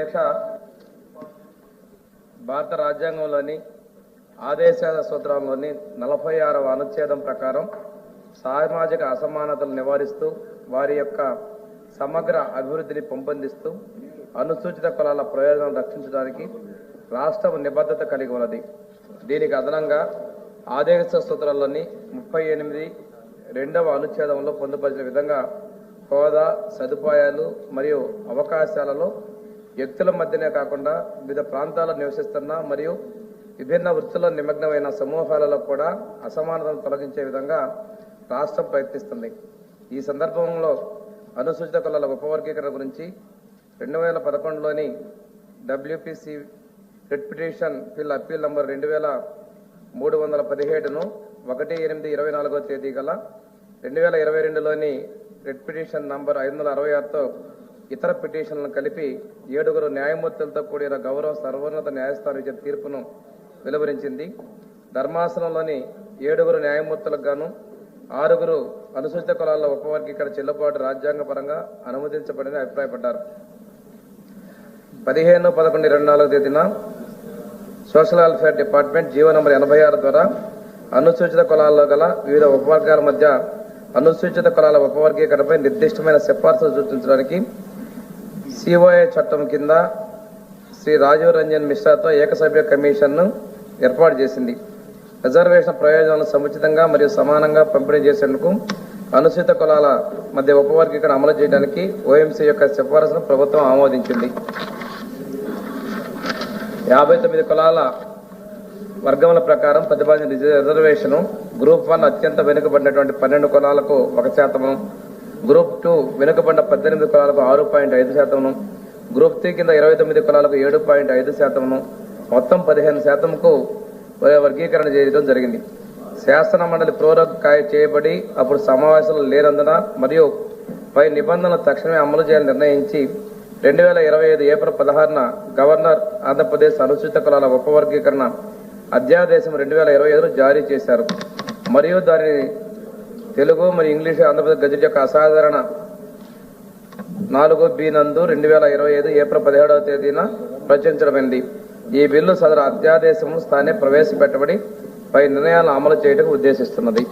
అధ్యక్ష భారత రాజ్యాంగంలోని ఆదేశాల సూత్రంలోని నలభై ఆరవ అనుచ్ఛేదం ప్రకారం సామాజిక అసమానతలు నివారిస్తూ వారి యొక్క సమగ్ర అభివృద్ధిని పెంపొందిస్తూ అనుసూచిత కులాల ప్రయోజనం రక్షించడానికి రాష్ట్రం నిబద్ధత కలిగి ఉన్నది. దీనికి అదనంగా ఆదేశ సూత్రాల్లోని ముప్పై ఎనిమిది రెండవ అనుచ్ఛేదంలో పొందుపరిచిన విధంగా హోదా సదుపాయాలు మరియు అవకాశాలలో వ్యక్తుల మధ్యనే కాకుండా వివిధ ప్రాంతాల్లో నివసిస్తున్న మరియు విభిన్న వృత్తుల్లో నిమగ్నమైన సమూహాలలో కూడా అసమానతను తొలగించే విధంగా రాష్ట్రం ప్రయత్నిస్తుంది. ఈ సందర్భంలో అనుసూచిత కులాల ఉపవర్గీకరణ గురించి రెండు వేల పదకొండులోని WPC writ petition fill appeal number రెండు వేల మూడు వందల పదిహేడును ఒకటి ఎనిమిది ఇరవై నాలుగో తేదీ గల రెండు వేల ఇరవై రెండులోని రెడ్ పిటిషన్ నంబర్ ఐదు వందల అరవై ఆరుతో ఇతర పిటిషన్లను కలిపి ఏడుగురు న్యాయమూర్తులతో కూడిన గౌరవ సర్వోన్నత న్యాయస్థానం ఇచ్చే తీర్పును వెలువరించింది. ధర్మాసనంలోని ఏడుగురు న్యాయమూర్తులకు గాను ఆరుగురు అనుసూచిత కులాల ఉపవర్గీకరణ చెల్లుబాటు రాజ్యాంగపరంగా అనుమతించబడని అభిప్రాయపడ్డారు. పదిహేను పదకొండు రెండు నాలుగు తేదీన social welfare department GO number ఎనభై ఆరు ద్వారా అనుసూచిత కులాల్లో గల వివిధ ఉపవర్గాల మధ్య అనుసూచిత కులాల ఉపవర్గీకరణపై నిర్దిష్టమైన సిఫార్సులు సూచించడానికి సిఓఏ చట్టం కింద శ్రీ రాజీవ్ రంజన్ మిశ్రాతో ఏకసభ్య కమిషన్ను ఏర్పాటు చేసింది. రిజర్వేషన్ ప్రయోజనాలను సముచితంగా మరియు సమానంగా పంపిణీ చేసేందుకు అనుసూచిత కులాల మధ్య ఉపవర్గీకరణ అమలు చేయడానికి ఓఎంసీ యొక్క సిఫారసును ప్రభుత్వం ఆమోదించింది. యాభై తొమ్మిది కులాల వర్గముల ప్రకారం ప్రతిపాదించిన రిజర్వేషను గ్రూప్ వన్ అత్యంత వెనుకబడినటువంటి పన్నెండు కులాలకు ఒక శాతము గ్రూప్ టూ వెనుకబడిన పద్దెనిమిది కులాలకు ఆరు పాయింట్ ఐదు శాతమును గ్రూప్ త్రీ కింద ఇరవై తొమ్మిది కులాలకు ఏడు పాయింట్ ఐదు శాతమును మొత్తం పదిహేను శాతంకు వర్గీకరణ చేయడం జరిగింది. శాసన మండలి ప్రోరకాయ చేయబడి అప్పుడు సమావేశాలు లేనందున మరియు పై నిబంధనలు తక్షణమే అమలు చేయాలని నిర్ణయించి రెండు వేల ఇరవై ఐదు ఏప్రిల్ పదహారున గవర్నర్ ఆంధ్రప్రదేశ్ అనుసూచిత కులాల ఉపవర్గీకరణ అధ్యాదేశం రెండు వేల ఇరవై ఐదులో జారీ చేశారు. మరియు దానిని తెలుగు మరియు ఇంగ్లీష్ ఆంధ్రప్రదేశ్ గజెట్ యొక్క అసాధారణ నాలుగు బి నందు రెండు వేల ఇరవై ఐదు ఏప్రిల్ పదిహేడవ తేదీన ప్రచురించడమైంది ఈ బిల్లు సదరు అధ్యాదేశము స్థానే ప్రవేశపెట్టబడి పై నిర్ణయాలను అమలు చేయడానికి ఉద్దేశిస్తున్నది.